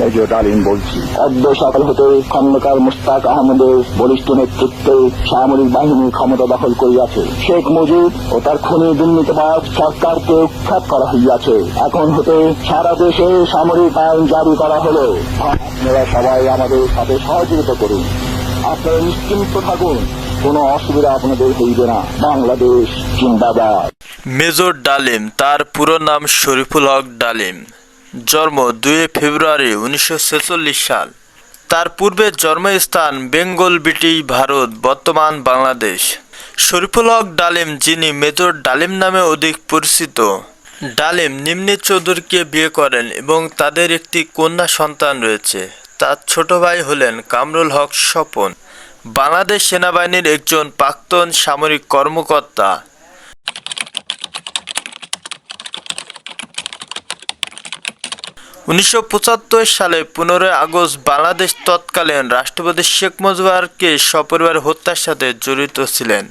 Major ডালিম বলছি। অদ্য সকাল হতে খন্দকার মুস্তাক আহমদের বলিষ্ঠ নেতৃত্বে সামরিক বাহিনী ক্ষমতা দখল করিয়াছে। শেখ মুজিব ও তার খুনি দুর্নীতিবাদ সরকারকে উৎখাত করা হইয়াছে। এখন হতে সারা দেশে সামরিক আইন জারি করা হলো। আপনারা সবাই আমাদের সাথে সহযোগিতা করুন। আপনারা নিশ্চিন্ত থাকুন, কোনো অসুবিধা আপনাদের হইবে না। বাংলাদেশ জিন্দাবাদ। মেজর ডালিম, তার পুরো নাম শরীফুল হক ডালিম। জন্ম দুই ফেব্রুয়ারি উনিশশো ছেচল্লিশ সাল। তার পূর্বে জন্মস্থান বেঙ্গল, ব্রিটিশ, ভারত, বর্তমান বাংলাদেশ। শরীফুল হক ডালিম, যিনি মেজর ডালিম নামে অধিক পরিচিত, ডালিম নিম্নে চৌধুরীকে বিয়ে করেন এবং তাদের একটি কন্যা সন্তান রয়েছে। তার ছোট ভাই হলেন কামরুল হক স্বপন। বাংলাদেশ সেনাবাহিনীর একজন প্রাক্তন সামরিক কর্মকর্তা। উনিশশো পঁচাত্তর সালে পনেরোই আগস্ট বাংলাদেশ তৎকালীন রাষ্ট্রপতি শেখ মুজিবুরকে সপরিবার হত্যার সাথে জড়িত ছিলেন।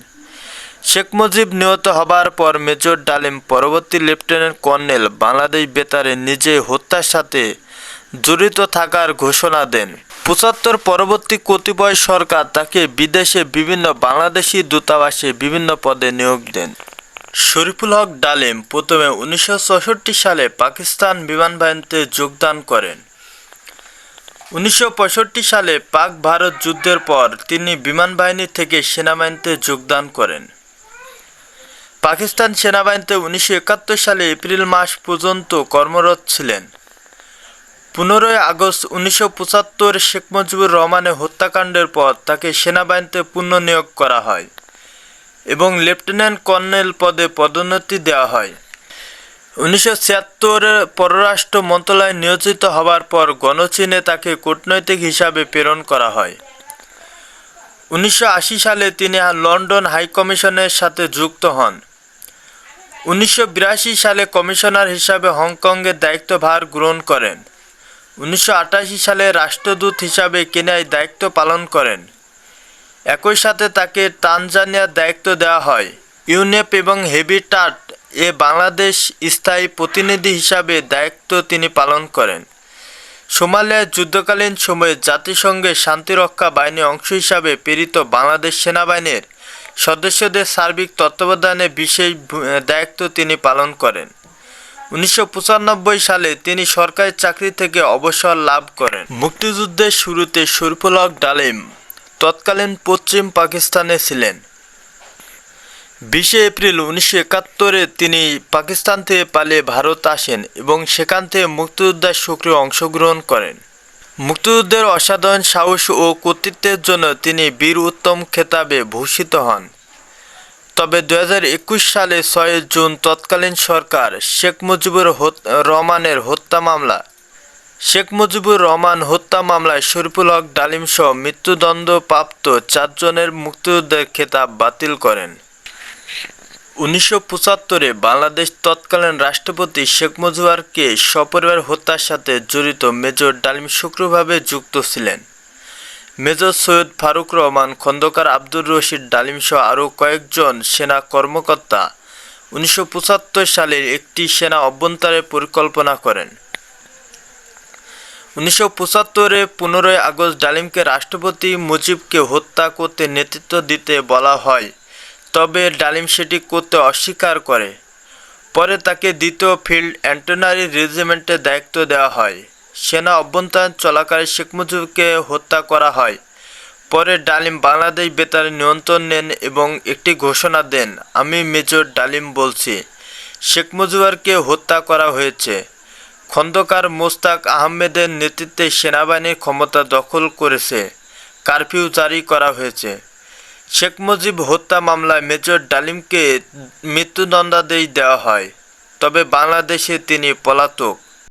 শেখ মুজিব নিহত হবার পর মেজর ডালিম পরবর্তী লেফটেন্যান্ট কর্নেল বাংলাদেশ বেতারে নিজে হত্যার সাথে জড়িত থাকার ঘোষণা দেন। পঁচাত্তর পরবর্তী কতিপয় সরকার তাকে বিদেশে বিভিন্ন বাংলাদেশি দূতাবাসে বিভিন্ন পদে নিয়োগ দেন। শরীফুল হক ডালিম প্রথমে উনিশশো চৌষট্টি সালে পাকিস্তান বিমান বাহিনীতে যোগদান করেন। উনিশশো পঁয়ষট্টি সালে পাক ভারত যুদ্ধের পর তিনি বিমান বাহিনী থেকে সেনাবাহিনীতে যোগদান করেন। পাকিস্তান সেনাবাহিনীতে উনিশশো একাত্তর সালে এপ্রিল মাস পর্যন্ত কর্মরত ছিলেন। পনেরোই আগস্ট উনিশশো পঁচাত্তর শেখ মুজিবুর রহমানের হত্যাকাণ্ডের পর তাকে সেনাবাহিনীতে পুনর্নিয়োগ করা হয়। এবং লেফটেন্যান্ট কর্নেল পদে পদোন্নতি দেওয়া হয়। উনিশশো ছিয়াত্তরে পররাষ্ট্র মন্ত্রণালয়ে নিয়োজিত হবার পর গণচীনে তাকে কূটনৈতিক হিসাবে প্রেরণ করা হয়। উনিশশো আশি সালে তিনি লন্ডন হাই কমিশনের সাথে যুক্ত হন। উনিশশো বিরাশি সালে কমিশনার হিসাবে হংকংয়ের দায়িত্বভার গ্রহণ করেন। উনিশশো আটাশি সালে রাষ্ট্রদূত হিসাবে কেনিয়ায় দায়িত্ব পালন করেন। একই সাথে তাকে তানজানিয়ার দায়িত্ব দেওয়া হয়। ইউনেপ এবং হেবিটাট এ বাংলাদেশ স্থায়ী প্রতিনিধি হিসাবে দায়িত্ব তিনি পালন করেন। সোমালিয়ার যুদ্ধকালীন সময়ে জাতিসংঘের শান্তিরক্ষা বাহিনীর অংশ হিসাবে প্রেরিত বাংলাদেশ সেনাবাহিনীর সদস্যদের সার্বিক তত্ত্বাবধানে বিশেষ দায়িত্ব তিনি পালন করেন। উনিশশো পঁচানব্বই সালে তিনি সরকারি চাকরি থেকে অবসর লাভ করেন। মুক্তিযুদ্ধের শুরুতে শরীফুল হক ডালিম তৎকালীন পশ্চিম পাকিস্তানে ছিলেন। বিশে এপ্রিল উনিশশো একাত্তরে তিনি পাকিস্তান থেকে পালিয়ে ভারত আসেন এবং সেখান থেকে মুক্তিযোদ্ধার সক্রিয় অংশগ্রহণ করেন। মুক্তিযুদ্ধের অসাধারণ সাহস ও কর্তৃত্বের জন্য তিনি বীর উত্তম খেতাবে ভূষিত হন। তবে দু সালে ছয় জুন তৎকালীন সরকার শেখ মুজিবুর রহমানের হত্যা মামলা শেখ মুজিবুর রহমান হত্যা মামলায় শরীফুল হক ডালিম সহ মৃত্যুদণ্ডপ্রাপ্ত চারজনের মুক্তিযুদ্ধের খেতাব বাতিল করেন। উনিশশো পঁচাত্তরে বাংলাদেশ তৎকালীন রাষ্ট্রপতি শেখ মুজিবুরকে সপরিবার হত্যার সাথে জড়িত মেজর ডালিম সক্রিয়ভাবে যুক্ত ছিলেন। মেজর সৈয়দ ফারুক রহমান, খন্দকার আব্দুর রশিদ ডালিম সহ আরও কয়েকজন সেনা কর্মকর্তা উনিশশো পঁচাত্তর সালের একটি সেনা অভ্যন্তরে পরিকল্পনা করেন। উনিশশো পঁচাত্তরে পনেরোই আগস্ট ডালিমকে রাষ্ট্রপতি মুজিবকে হত্যা করতে নেতৃত্ব দিতে বলা হয়, তবে ডালিম সেটি করতে অস্বীকার করে। পরে তাকে দ্বিতীয় ফিল্ড অ্যান্টনারি রেজিমেন্টের দায়িত্ব দেওয়া হয়। সেনা অভ্যন্তরীণ চলাকালে শেখ মুজিবকে হত্যা করা হয়। পরে ডালিম বাংলাদেশ বেতারে নিয়ন্ত্রণ নেন এবং একটি ঘোষণা দেন, আমি মেজর ডালিম বলছি, শেখ মুজিবুরকে হত্যা করা হয়েছে। খন্দকার মোস্তাক আহমেদের নেতৃত্বে সেনাবাহিনী ক্ষমতা দখল করেছে, কারফিউ জারি করা হয়েছে। শেখ মুজিব হত্যা মামলায় মেজর ডালিমকে মৃত্যুদণ্ডাদেশ দেওয়া হয়, তবে বাংলাদেশে তিনি পলাতক।